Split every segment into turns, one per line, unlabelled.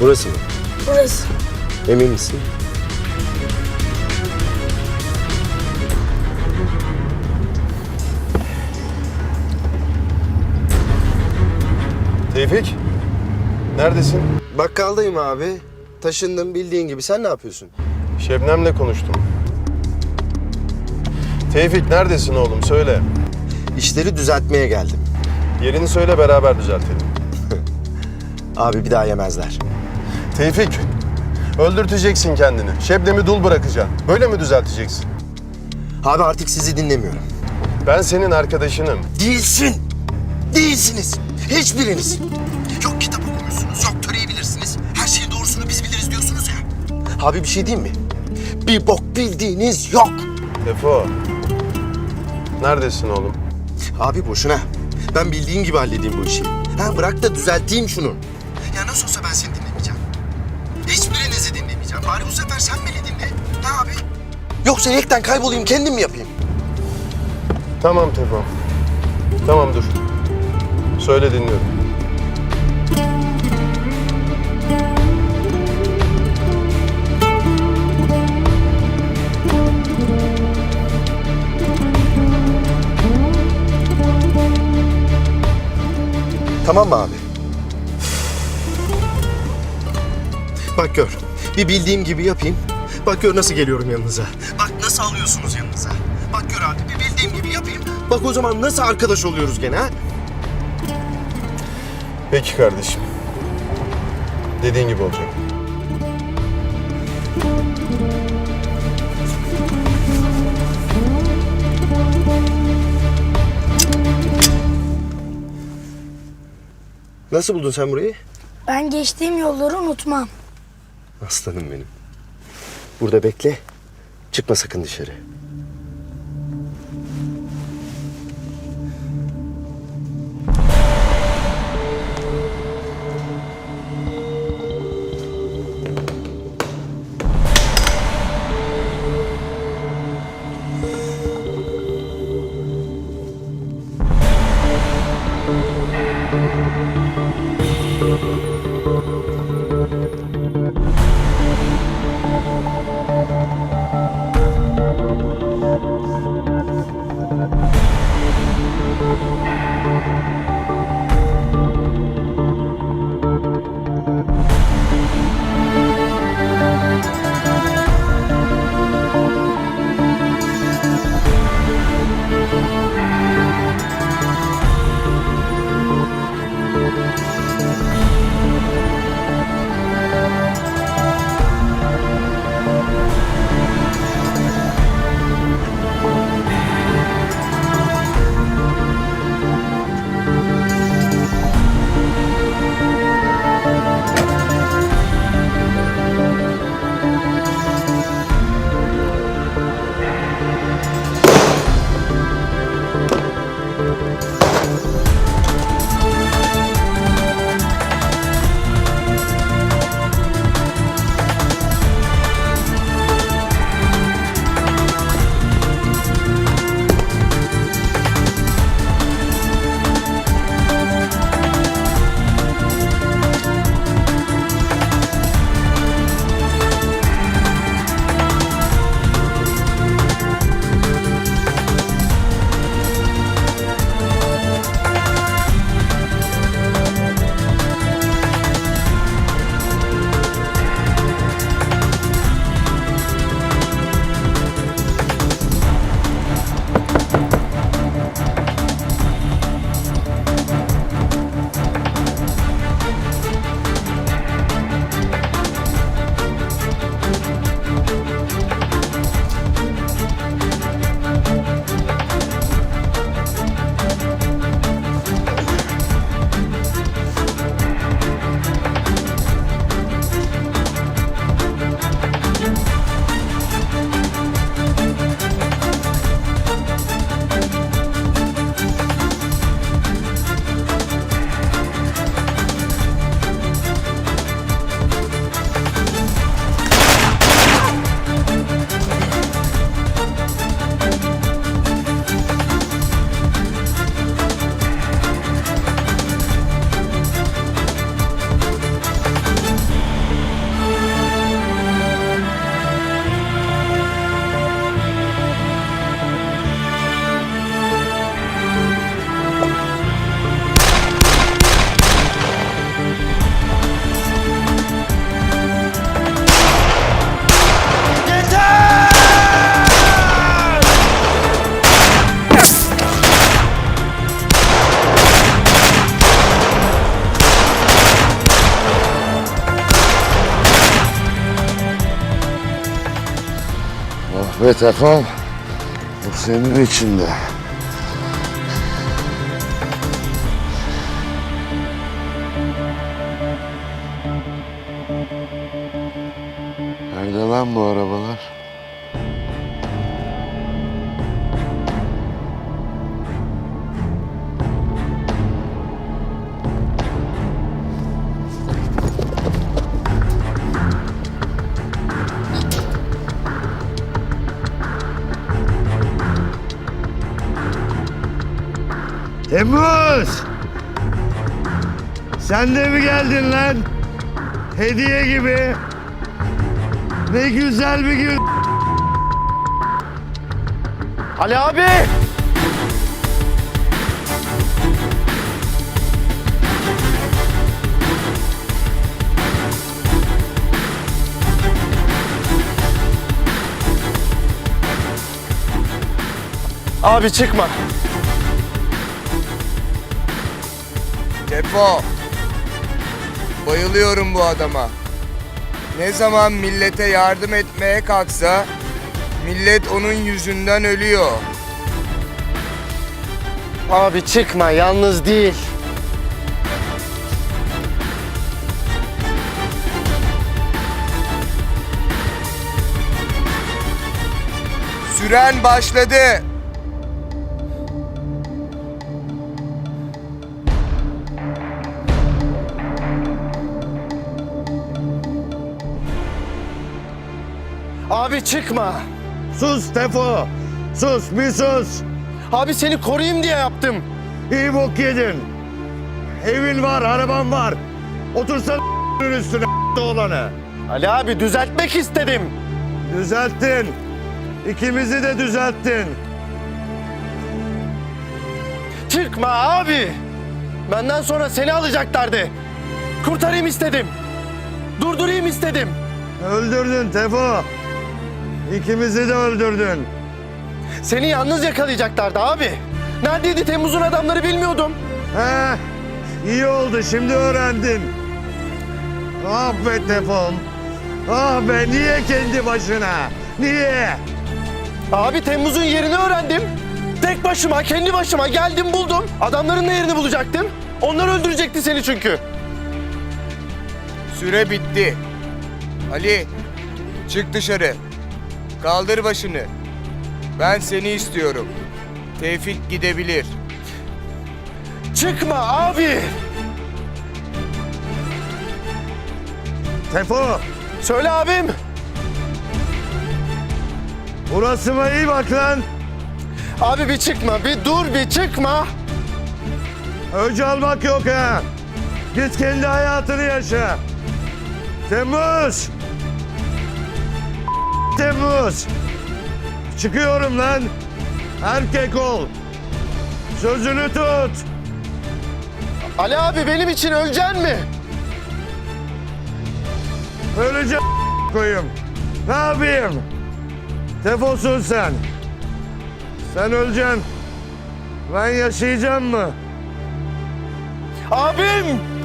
Burası mı?
Burası.
Emin misin?
Tevfik, neredesin?
Bakkaldayım abi. Taşındım bildiğin gibi. Sen ne yapıyorsun?
Şebnem'le konuştum. Tevfik neredesin oğlum söyle.
İşleri düzeltmeye geldim.
Yerini söyle beraber düzeltelim.
Abi bir daha yemezler.
Tevfik, öldürteceksin kendini. Şebnem'i dul bırakacaksın. Böyle mi düzelteceksin?
Abi artık sizi dinlemiyorum.
Ben senin arkadaşınım.
Değilsin. Değilsiniz. Hiçbiriniz. Yok kitap okumuyorsunuz, yok töreyi bilirsiniz. Her şeyin doğrusunu biz biliriz diyorsunuz ya. Abi bir şey diyeyim mi? Bir bok bildiğiniz yok.
Tefo, neredesin oğlum?
Abi boşuna. Ben bildiğim gibi halledeyim bu işi. Ha bırak da düzelteyim şunu. Yoksa yekten kaybolayım kendim mi yapayım?
Tamam Tefo. Tamam dur. Söyle dinliyorum.
Tamam mı abi? Bak gör. Bir bildiğim gibi yapayım. Bak gör nasıl geliyorum yanınıza. Bak nasıl alıyorsunuz yanınıza. Bak gör abi bir bildiğim gibi yapayım. Bak o zaman nasıl arkadaş oluyoruz gene ha?
Peki kardeşim. Dediğin gibi olacak.
Nasıl buldun sen burayı?
Ben geçtiğim yolları unutmam.
Aslanım benim. Burada bekle. Çıkma sakın dışarı.
Ve Tefal, bu senin içinde. Nerede lan bu arabalar?
Temmuz! Sen de mi geldin lan? Hediye gibi. Ne güzel bir gün. Ali abi! Abi çıkma.
Defo. Bayılıyorum bu adama. Ne zaman millete yardım etmeye kalksa millet onun yüzünden ölüyor.
Abi çıkma yalnız değil.
Süren başladı.
Abi çıkma. Sus Tefo. Sus bir sus. Abi seni koruyayım diye yaptım. İyi bok yedin. Evin var, araban var. Otursan üstüne olanı. Ali abi düzeltmek istedim. Düzelttin. İkimizi de düzelttin. Çıkma abi. Benden sonra seni alacaklardı. Kurtarayım istedim. Durdurayım istedim. Öldürdün Tefo. İkimizi de öldürdün. Seni yalnız yakalayacaklardı abi. Neredeydi Temmuz'un adamları bilmiyordum. He, iyi oldu şimdi öğrendin. Ah be Tefon. Ah be niye kendi başına? Niye? Abi Temmuz'un yerini öğrendim. Tek başıma, kendi başıma geldim buldum. Adamların da yerini bulacaktım. Onlar öldürecekti seni çünkü.
Süre bitti. Ali, çık dışarı. Kaldır başını. Ben seni istiyorum. Tevfik gidebilir.
Çıkma abi. Tefo. Söyle abim. Burasıma iyi bak lan. Abi bir çıkma, bir dur, bir çıkma. Öcü almak yok ha. Git kendi hayatını yaşa. Temmuz. Temmuz. Çıkıyorum lan. Erkek ol. Sözünü tut. Ali abi benim için öleceksin mi? Öleceğim koyayım. Ne yapayım? Defolsun sen. Sen öleceksin. Ben yaşayacağım mı? Abim!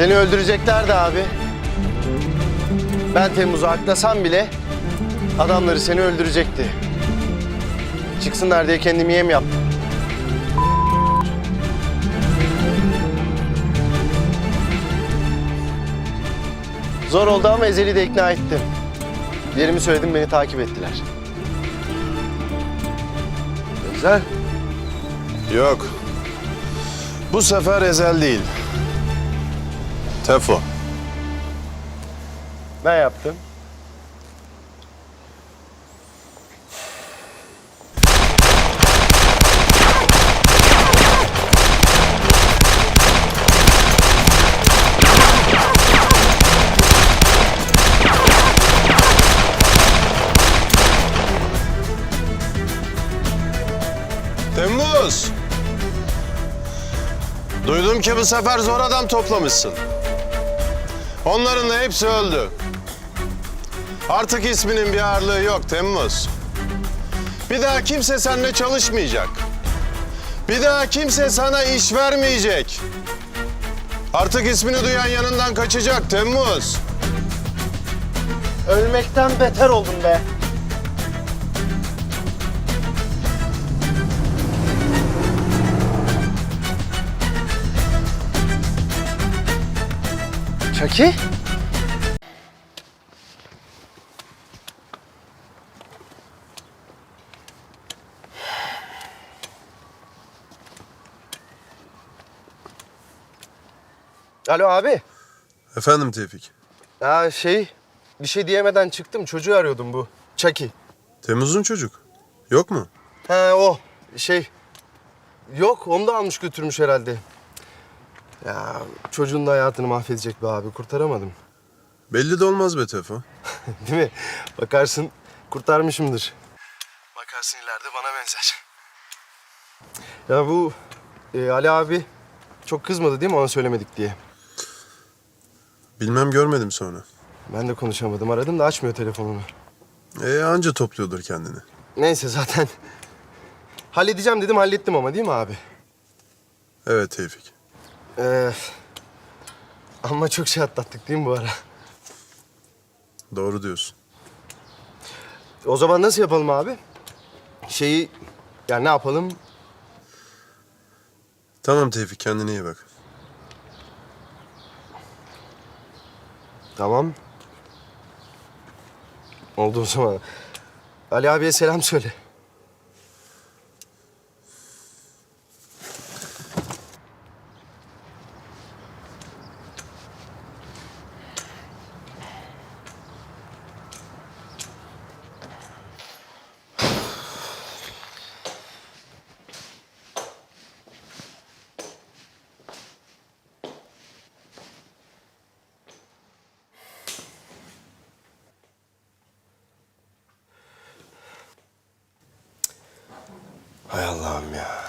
Seni öldüreceklerdi abi. Ben Temmuz'u aklasam bile adamları seni öldürecekti. Çıksınlar diye kendimi yem yaptım. Zor oldu ama Ezel'i de ikna ettim. Yerimi söyledim beni takip ettiler.
Ezel? Yok. Bu sefer Ezel değil. Tefo.
Ne yaptın? Temmuz.
Duydum ki bu sefer zor adam toplamışsın. Onların da hepsi öldü. Artık isminin bir ağırlığı yok Temmuz. Bir daha kimse seninle çalışmayacak. Bir daha kimse sana iş vermeyecek. Artık ismini duyan yanından kaçacak Temmuz.
Ölmekten beter oldum be. Çaki? Alo abi.
Efendim Tevfik.
Ya şey, bir şey diyemeden çıktım. Çocuğu arıyordum bu. Çaki.
Temmuz'un çocuk. Yok mu?
He o şey. Yok onu da almış götürmüş herhalde. Ya çocuğun da hayatını mahvedecek be abi. Kurtaramadım.
Belli de olmaz be Tefo.
Değil mi? Bakarsın kurtarmışımdır. Bakarsın ileride bana benzer. Ya bu e, Ali abi çok kızmadı değil mi ona söylemedik diye.
Bilmem görmedim sonra.
Ben de konuşamadım. Aradım da açmıyor telefonunu.
E anca topluyordur kendini.
Neyse zaten halledeceğim dedim hallettim ama değil mi abi?
Evet Tevfik.
Ee, ama çok şey atlattık değil mi bu ara?
Doğru diyorsun.
O zaman nasıl yapalım abi? Şeyi, yani ne yapalım?
Tamam Tevfik kendine iyi bak.
Tamam. Oldu o zaman. Ali abiye selam söyle. Hay Allah'ım ya.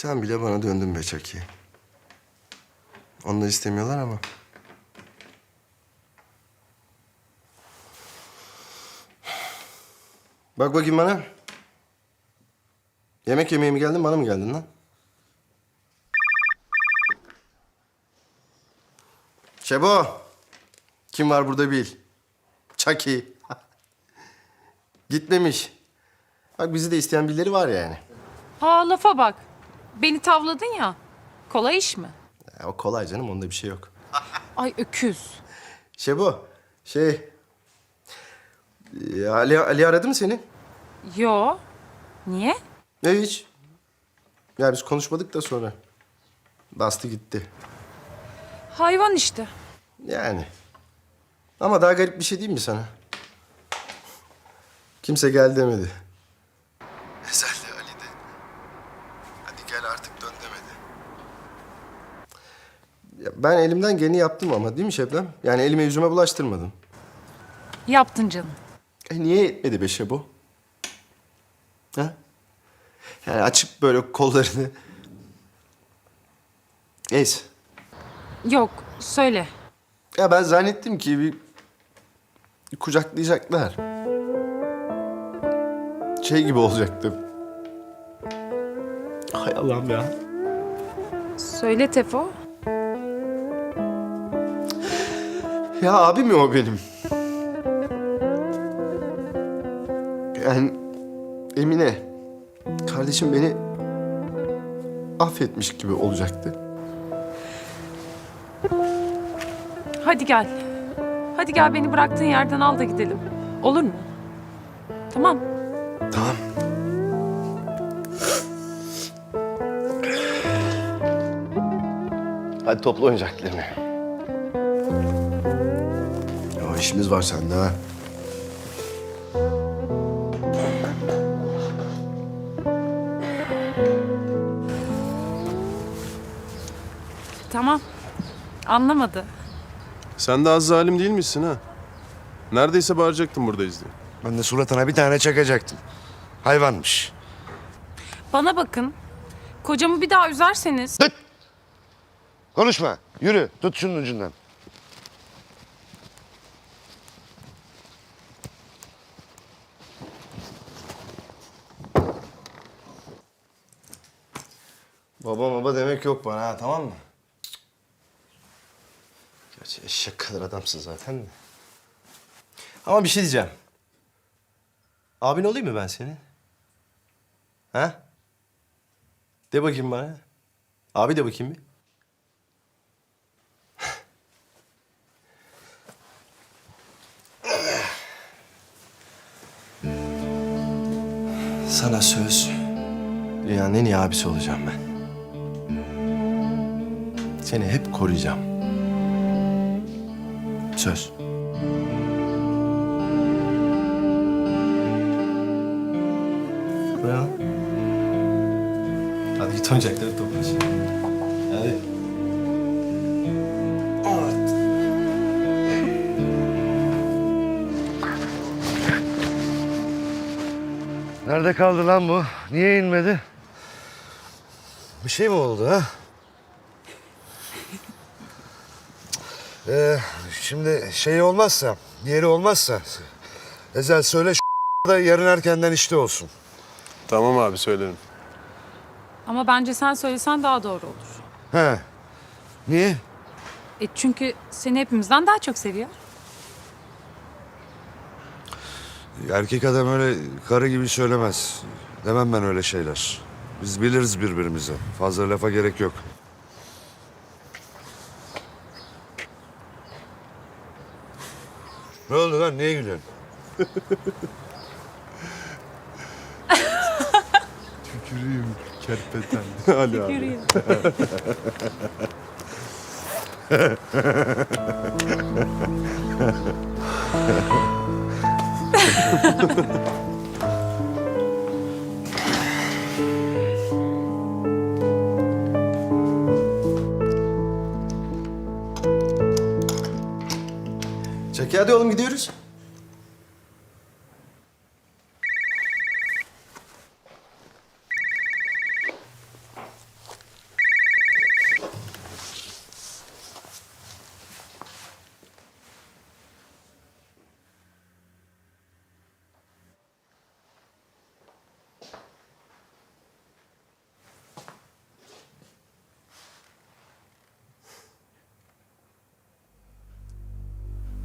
Sen bile bana döndün be Çaki. Onlar istemiyorlar ama. Bak bakayım bana. Yemek yemeye mi geldin, bana mı geldin lan? Şebo. Kim var burada bil. Çaki. Gitmemiş. Bak bizi de isteyen birileri var yani.
Ha lafa bak. Beni tavladın ya. Kolay iş mi?
Ya, o kolay canım, onda bir şey yok.
Ay öküz.
Şebo, şey... Ee, Ali, Ali aradı mı seni?
Yo. Niye?
Ne hiç? Ya biz konuşmadık da sonra. Bastı gitti.
Hayvan işte.
Yani. Ama daha garip bir şey değil mi sana? Kimse gel demedi. Ezel de Ali de. Hadi gel artık dön demedi. Ya ben elimden geleni yaptım ama değil mi Şebnem? Yani elime yüzüme bulaştırmadım.
Yaptın canım.
E niye etmedi be Şebo? Ha? Yani açıp böyle kollarını... Neyse.
Yok söyle.
Ya ben zannettim ki bir kucaklayacaklar. Şey gibi olacaktım. Hay Allah'ım ya.
Söyle Tefo.
Ya abi mi o benim? Yani Emine, kardeşim beni affetmiş gibi olacaktı.
Hadi gel. Hadi gel beni bıraktığın yerden al da gidelim. Olur mu? Tamam.
Tamam. Hadi topla oyuncaklarını. İşimiz var sende ha.
Tamam. Anlamadı.
Sen de az zalim değil misin ha? Neredeyse bağıracaktım buradayız diye.
Ben de suratına bir tane çakacaktım. Hayvanmış.
Bana bakın. Kocamı bir daha üzerseniz...
Konuşma. Yürü. Tut şunun ucundan.
Baba baba demek yok bana ha tamam mı? Gerçi eşek kadar adamsın zaten de. Ama bir şey diyeceğim. Abin olayım mı ben senin? Ha? De bakayım bana. Abi de bakayım bir. Sana söz. Dünyanın en iyi abisi olacağım ben. Seni hep koruyacağım. Söz. Lan? Hadi git oyuncakları topla şimdi. Hadi. Evet.
Nerede kaldı lan bu? Niye inmedi? Bir şey mi oldu ha? Ee, şimdi şey olmazsa, yeri olmazsa... Ezel söyle şu da yarın erkenden işte olsun.
Tamam abi söylerim.
Ama bence sen söylesen daha doğru olur.
He. Niye?
E çünkü seni hepimizden daha çok seviyor.
Erkek adam öyle karı gibi söylemez. Demem ben öyle şeyler. Biz biliriz birbirimizi. Fazla lafa gerek yok. Ne oldu lan? Niye gülüyorsun?
Ali abi.
Yürüyün.
Çeki hadi oğlum gidiyoruz.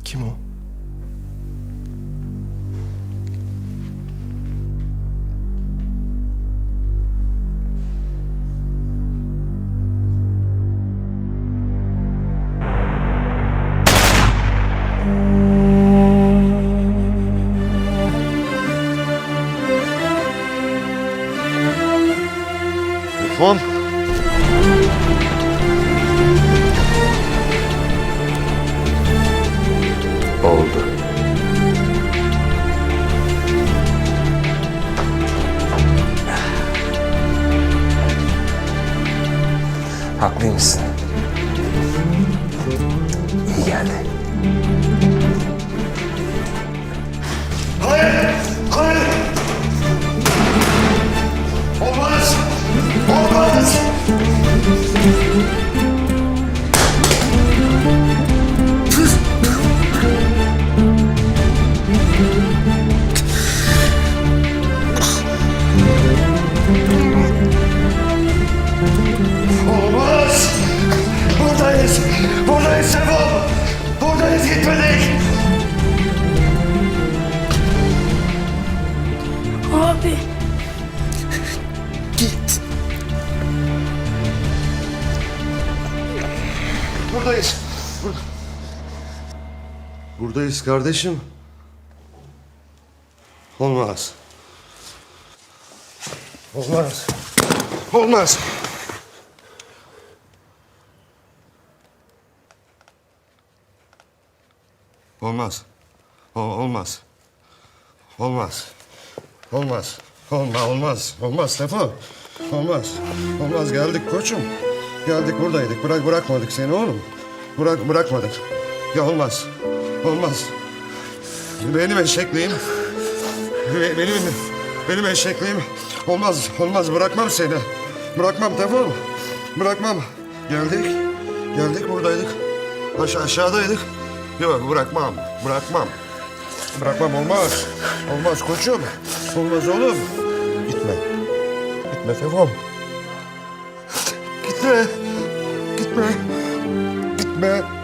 Kim o?
Haklıymışsın. İyi geldi.
buradayız. Burada. Buradayız kardeşim. Olmaz. Olmaz. Olmaz. Olmaz. O olmaz. Olmaz. Olmaz. Olma olmaz. Olmaz Tefo. Olmaz. Olmaz geldik koçum. Geldik buradaydık. Bırak bırakmadık seni oğlum. Bırak bırakmadık. Ya olmaz. Olmaz. Benim eşekliğim. be- Benim benim eşekliğim. Olmaz. Olmaz. Bırakmam seni. Bırakmam Tefo. Bırakmam. Geldik. Geldik buradaydık. Aşağı aşağıdaydık. Yok bırakmam. Bırakmam. Bırakmam olmaz. Olmaz koçum. Olmaz oğlum. Gitme. Gitme Tefom. Gitme. Gitme. Gitme. Gitme oğlum.